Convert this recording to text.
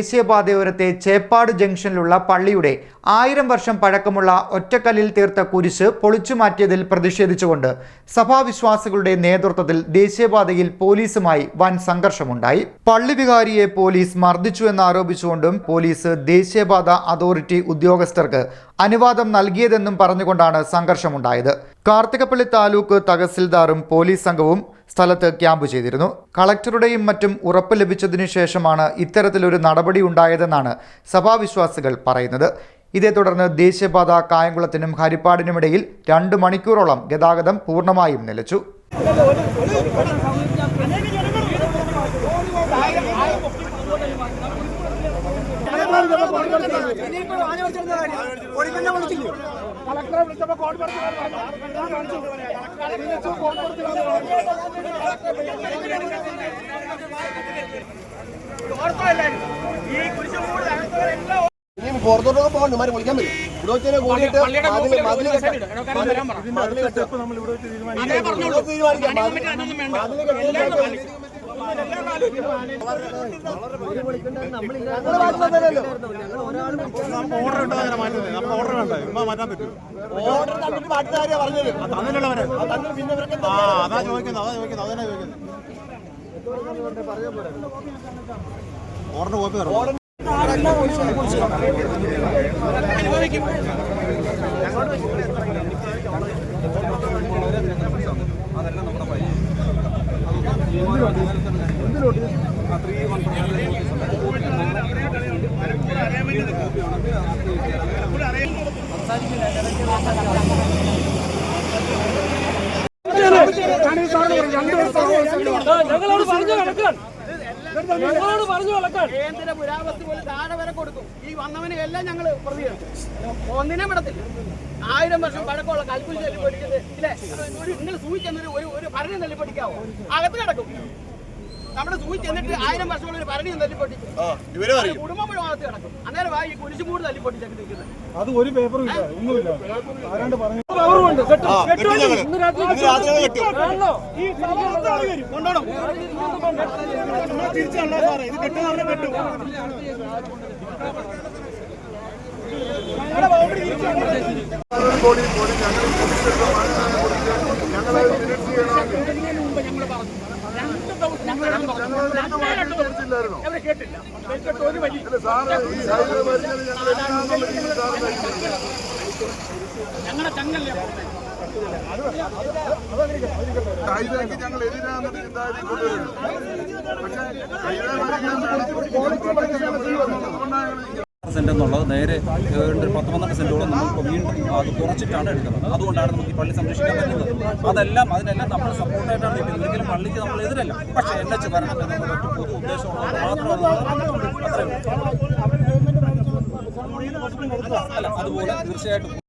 ദേശീയപാതയോരത്തെ ചേപ്പാട് ജംഗ്ഷനിലുള്ള പള്ളിയുടെ ആയിരം വർഷം പഴക്കമുള്ള ഒറ്റക്കല്ലിൽ തീർത്ത കുരിശ് പൊളിച്ചുമാറ്റിയതിൽ പ്രതിഷേധിച്ചുകൊണ്ട് സഭാവിശ്വാസികളുടെ നേതൃത്വത്തിൽ ദേശീയപാതയിൽ പോലീസുമായി വൻ സംഘർഷമുണ്ടായി. പള്ളി വികാരിയെ പോലീസ് മർദ്ദിച്ചുവെന്നാരോപിച്ചുകൊണ്ടും പോലീസ് ദേശീയപാത അതോറിറ്റി ഉദ്യോഗസ്ഥർക്ക് അനുവാദം നൽകിയതെന്നും പറഞ്ഞുകൊണ്ടാണ് സംഘർഷമുണ്ടായത്. കാർത്തികപ്പള്ളി താലൂക്ക് തഹസിൽദാറും പോലീസ് സംഘവും സ്ഥലത്ത് ക്യാമ്പ് ചെയ്തിരുന്നു. കളക്ടറുടെയും മറ്റും ഉറപ്പ് ലഭിച്ചതിനു ശേഷമാണ് ഇത്തരത്തിലൊരു നടപടി ഉണ്ടായതെന്നാണ് സഭാവിശ്വാസികൾ പറയുന്നത്. ഇതേ തുടർന്ന് ദേശീയപാത കായംകുളത്തിനും ഹരിപ്പാടിനുമിടയിൽ രണ്ട് മണിക്കൂറോളം ഗതാഗതം പൂർണമായും നിലച്ചു. കളക്ടറെ വിളിച്ചപ്പോ വിളിച്ചു കോഡ് ഇനി പുറത്തോട്ടൊക്കെ പോകണ്ട മാറി വിളിക്കാൻ പറ്റും ഇവിടെ വെച്ചാൽ കൂടിയിട്ട് മതിൽ മതിൽ കെട്ടാം. മതിൽ കെട്ടാം. തീരുമാനിക്കാം. മതിൽ മതിൽ കെട്ടിയിട്ട് ഞങ്ങൾ മാറ്റുന്നതല്ലല്ലോ. ഓർഡർ തന്നിട്ട് മാറ്റുന്ന കാര്യമാ പറഞ്ഞത്. ആ, തന്നിട്ട് പിന്നെ ഇവർക്ക് എന്താ ഞങ്ങളോട് പറഞ്ഞു കിടക്കാൻ ഞങ്ങളോട് പറഞ്ഞു കിടക്കാൻ കേന്ദ്ര പുരാവസ്തു പോലെ താഴെ വരെ കൊടുക്കും ഈ വന്നവനെ എല്ലാം ഞങ്ങൾ പ്രതിയാണ് ഒന്നിനെ വിടത്തില്ല ആയിരം വർഷം പഴക്കമുള്ള കൽക്കുരി തല്ലിപ്പൊടിക്കുന്നത് ഇല്ലേ? നിങ്ങൾ സൂചിച്ചെന്നൊരു ഒരു ഒരു ഭരണം തല്ലിപ്പൊടിക്കാവോ അകത്ത് കിടക്കും. നമ്മുടെ സൂചിച്ച് ചെന്നിട്ട് ആയിരം വർഷമുള്ള ഒരു ഭരണിയും തല്ലിപ്പൊട്ടി കുടുംബം മുഴുവൻ അകത്ത് കിടക്കും. അന്നേരം ആ ഈ കുരിശുമൂട് തല്ലിപ്പൊട്ടിച്ചൊക്കെ നിൽക്കുന്നത്. അത് ഒരു പേപ്പറും ഇല്ല. ഒന്നുമില്ല. ആരാണ്ട് പറഞ്ഞു പവറുണ്ട് കെട്ടും കെട്ടും. ഞങ്ങൾ. ഇന്ന് രാത്രി ഇന്ന് രാത്രി ഞങ്ങൾ കെട്ടും. കാണണോ? കേട്ടില്ല ഒരു വലിയ ഞങ്ങളുടെ ചങ്ങല്ലേ ഇതിലേക്ക് ഞങ്ങൾ എതിരാണെന്നൊരു ചിന്താഗതി കൊണ്ടുവരുന്നു സെന്റ് എന്നുള്ളത് നേരെ ഒരു പത്ത് പന്ത്രണ്ട് സെന്റോളം നമ്മളിപ്പോൾ വീണ്ടും അത് കുറച്ചിട്ടാണ് എടുക്കുന്നത്. അതുകൊണ്ടാണ് നമുക്ക് ഈ പള്ളി സംരക്ഷിക്കാൻ പറ്റുന്നത്. അതെല്ലാം അതിനെല്ലാം നമ്മൾ സപ്പോർട്ടായിട്ടാണ് നിൽക്കുന്നത് ഒരിക്കലും പള്ളിക്ക് നമ്മൾ എതിരല്ല. പക്ഷേ എൻ എച്ച് വരണം എന്നുള്ള ഒറ്റ പൊതു ഉദ്ദേശമുള്ളത് മാത്രമാണ് അല്ല അതുപോലെ തീർച്ചയായിട്ടും